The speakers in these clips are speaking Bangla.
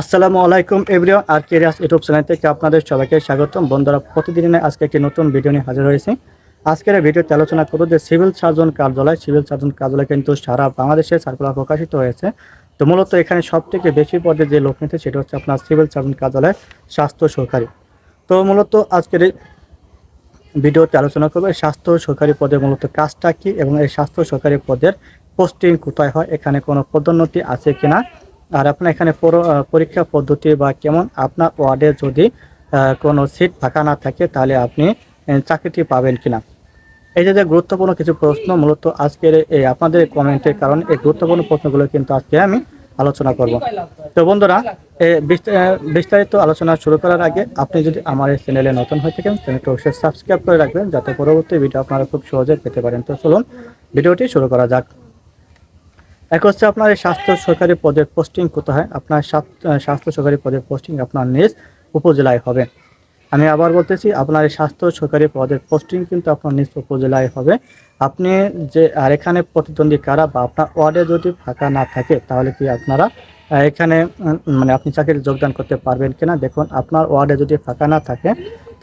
আসসালামু আলাইকুম এভরিওয়ান, আর কেরিয়াস ইউটিউব চ্যানেল থেকে আপনাদের সবাইকে স্বাগতম। বন্ধুরা প্রতিদিনের আজকে একটি নতুন ভিডিও নিয়ে হাজির হয়েছি। আজকের ভিডিওতে আলোচনা করব যে সিভিল সার্জন কার্যালয়, সিভিল সার্জন কার্যালয় কিন্তু সারা বাংলাদেশে সার্কুলার প্রকাশিত হয়েছে। তো মূলত এখানে সব থেকে বেশি পদে যে লোক নিতে, সেটা হচ্ছে আপনার সিভিল সার্জন কার্যালয় স্বাস্থ্য সহকারী। তো মূলত আজকের এই ভিডিওতে আলোচনা করব স্বাস্থ্য সহকারী পদে মূলত কাজটা কি এবং এই স্বাস্থ্য সহকারী পদের পোস্টিং কোথায় হয়, এখানে কোনো পদোন্নতি আছে কিনা আর আপনার এখানে পর- পরীক্ষা পদ্ধতি বা কেমন? আপনার ওয়ার্ডে যদি কোনো সিট ফাঁকা না থাকে, তাহলে আপনি চাকরিটি পাবেন কিনা? এই যে গুরুত্বপূর্ণ কিছু প্রশ্ন, মূলত আজকের এই আপনাদের কমেন্টের কারণে এই গুরুত্বপূর্ণ প্রশ্নগুলো কিন্তু আজকে আমি আলোচনা করব। তো বন্ধুরা বিস্তারিত আলোচনা শুরু করার আগে আপনি যদি আমার এই চ্যানেলে নতুন হয়ে থাকেন চ্যানেলটি অবশ্যই সাবস্ক্রাইব করে রাখবেন, যাতে পরবর্তী ভিডিও আপনারা খুব সহজে পেতে পারেন। তো চলুন ভিডিওটি শুরু করা যাক। এক হচ্ছে আপনার এই স্বাস্থ্য সরকারি পদের পোস্টিং কোথায়? হয় আপনার স্বাস্থ- স্বাস্থ্য সরকারি পদের পোস্টিং আপনার নিজ উপজেলায় হবে। আমি আবার বলতেছি, আপনার এই স্বাস্থ্য সরকারি পদের পোস্টিং কিন্তু আপনার নিজ উপজেলায় হবে। আপনি যে, আর এখানে প্রতিদ্বন্দ্বী কারা বা আপনার ওয়ার্ডে যদি ফাঁকা না থাকে, তাহলে কি আপনারা এখানে মানে আপনি চাকরি যোগদান করতে পারবেন কিনা? দেখুন, আপনার ওয়ার্ডে যদি ফাঁকা না থাকে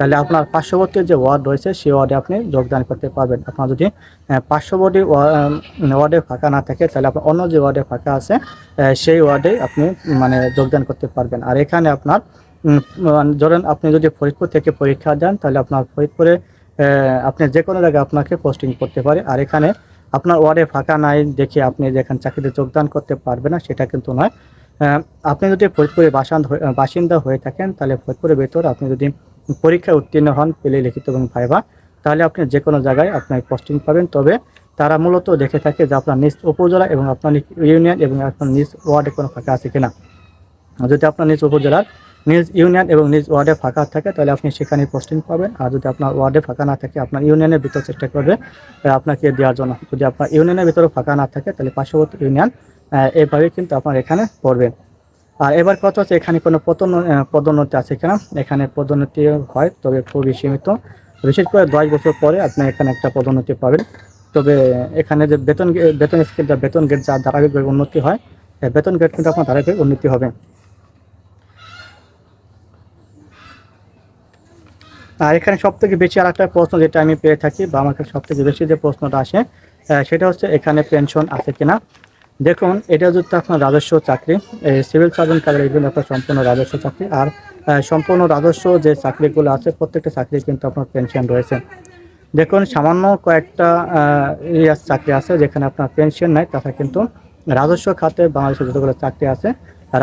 তাহলে আপনার পার্শ্ববর্তী যে ওয়ার্ড রয়েছে, সেই ওয়ার্ডে আপনি যোগদান করতে পারবেন। আপনার যদি পার্শ্ববর্তী ওয়া- ওয়ার্ডে ফাঁকা না থাকে, তাহলে আপনার অন্য যে ওয়ার্ডে ফাঁকা আছে সেই ওয়ার্ডে আপনি মানে যোগদান করতে পারবেন। আর এখানে আপনার মানে ধরেন আপনি যদি ফরিদপুর থেকে পরীক্ষা দেন, তাহলে আপনার ফরিদপুরে আপনি যে কোনো জায়গায় আপনাকে পোস্টিং করতে পারে। আর এখানে আপনার ওয়ার্ডে ফাঁকা নাই দেখে আপনি যেখানে চাকরিতে যোগদান করতে পারবেন না, সেটা কিন্তু নয়। আপনি যদি ফরিদপুরে বাসান বাসিন্দা হয়ে থাকেন, তাহলে ফরিদপুরের ভেতর আপনি যদি পরীক্ষায় উত্তীর্ণ হন, পেলে লিখিত এবং ভাইবা তাহলে আপনি যে কোনো জায়গায় আপনার পোস্টিং পাবেন। তবে তারা মূলত দেখে থাকে যে আপনার নিজ উপজেলা এবং আপনার ইউনিয়ন এবং আপনার নিজ ওয়ার্ডে কোনো ফাঁকা আছে কিনা। যদি আপনার নিজ উপজেলার নিজ ইউনিয়ন এবং নিজ ওয়ার্ডে ফাঁকা থাকে, তাহলে আপনি সেখানে পোস্টিং পাবেন। আর যদি আপনার ওয়ার্ডে ফাঁকা না থাকে, আপনার ইউনিয়নের ভিতর চেষ্টা করবে আপনাকে দেওয়ার জন্য। যদি আপনার ইউনিয়নের ভিতরে ফাঁকা না থাকে, তাহলে পার্শ্ববর্তী ইউনিয়ন এভাবে কিন্তু আপনার এখানে পড়বে। আর এবার কথা হচ্ছে এখানে কোনো পতন পদোন্নতি আছে কিনা? এখানে পদোন্নতি হয়, তবে খুবই সীমিত। বিশেষ করে দশ বছর পরে আপনি এখানে একটা পদোন্নতি পাবেন। তবে এখানে যে বেতন বেতন স্কেল যা বেতন গেট যা ধারাবাহিকভাবে উন্নতি হয় বেতন গেট কিন্তু আপনার ধারাবাহিক উন্নতি হবে। আর এখানে সব থেকে বেশি আর একটা প্রশ্ন যেটা আমি পেয়ে থাকি, বা আমার কাছে সব থেকে বেশি যে প্রশ্নটা আসে সেটা হচ্ছে এখানে পেনশন আছে কিনা? দেখুন, এটা যদি আপনার রাজস্ব চাকরি। সিভিল সার্জন কাজের কিন্তু আপনার সম্পূর্ণ রাজস্ব চাকরি। আর সম্পূর্ণ রাজস্ব যে চাকরিগুলো আছে, প্রত্যেকটা চাকরি কিন্তু আপনার পেনশন রয়েছে। দেখুন, সামান্য কয়েকটা ইয়ার চাকরি আছে যেখানে আপনার পেনশন নাই তাছাড়া কিন্তু রাজস্ব খাতে বাংলাদেশের যতগুলো চাকরি আছে,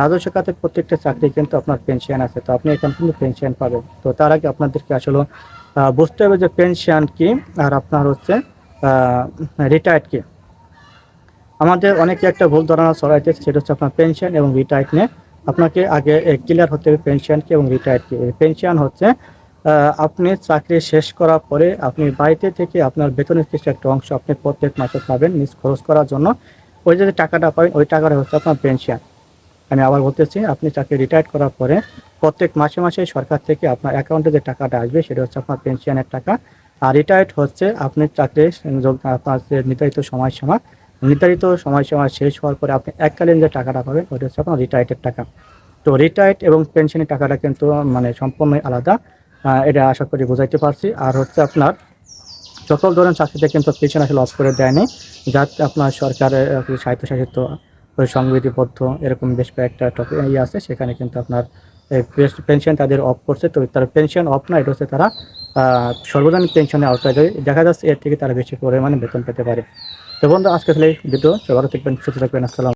রাজস্ব খাতে প্রত্যেকটা চাকরি কিন্তু আপনার পেনশন আছে। তো আপনি এখানে কিন্তু পেনশন পাবেন। তো তার আগে আপনাদেরকে আসলে বুঝতে হবে যে পেনশন কি, আর আপনার হচ্ছে রিটায়ার্ড কি। আমাদের অনেকে একটা ভুল ধারণা ছড়াইতেছে, সেটা হচ্ছে আপনার পেনশন এবং রিটায়ার্ড নিয়ে। আপনাকে আগে ক্লিয়ার হতে হবে পেনশন কি এবং রিটায়ার্ড কি। পেনশন হচ্ছে আপনি চাকরি শেষ করার পরে আপনি বাড়িতে থেকে আপনার বেতনের কিছু একটা অংশ আপনি প্রত্যেক মাসে পাবেন নিজ খরচ করার জন্য। ওই যে টাকাটা পাবেন, ওই টাকাটা হচ্ছে আপনার পেনশন আমি আবার বলতেছি, আপনি চাকরি রিটায়ার করার পরে প্রত্যেক মাসে মাসে সরকার থেকে আপনার অ্যাকাউন্টে যে টাকাটা আসবে, সেটা হচ্ছে আপনার পেনশনের টাকা। আর রিটায়ার্ড হচ্ছে, আপনি চাকরি আপনার নির্ধারিত সময়সীমা নির্ধারিত সময়সীমা শেষ হওয়ার পরে আপনি এককালীন যে টাকাটা পাবেন ওটা হচ্ছে আপনার রিটায়ার্ডের টাকা। তো রিটায়ার্ড এবং পেনশনের টাকাটা কিন্তু মানে সম্পূর্ণই আলাদা। এটা আশা করি বুঝাইতে পারছি। আর হচ্ছে আপনার সকল ধরনের চাকরিতে কিন্তু পেনশন আসলে অফ করে দেয়নি। যাতে আপনার সরকারের স্বায়ত্তশাসিত সংবিধিবদ্ধ এরকম বেশ কয়েকটা টপিক ইয়ে আছে, সেখানে কিন্তু আপনার পেনশন তাদের অফ করছে। তো তার পেনশন অফ না, এটা হচ্ছে তারা সর্বজনীন পেনশনের আওতায় দেখা যাচ্ছে এর থেকে তারা বেশি পরিমাণে বেতন পেতে পারে। তো বন্ধু আজকে তাহলে ভিডিও। সবার থাকবেন সুস্থ থাকবেন আসসালাম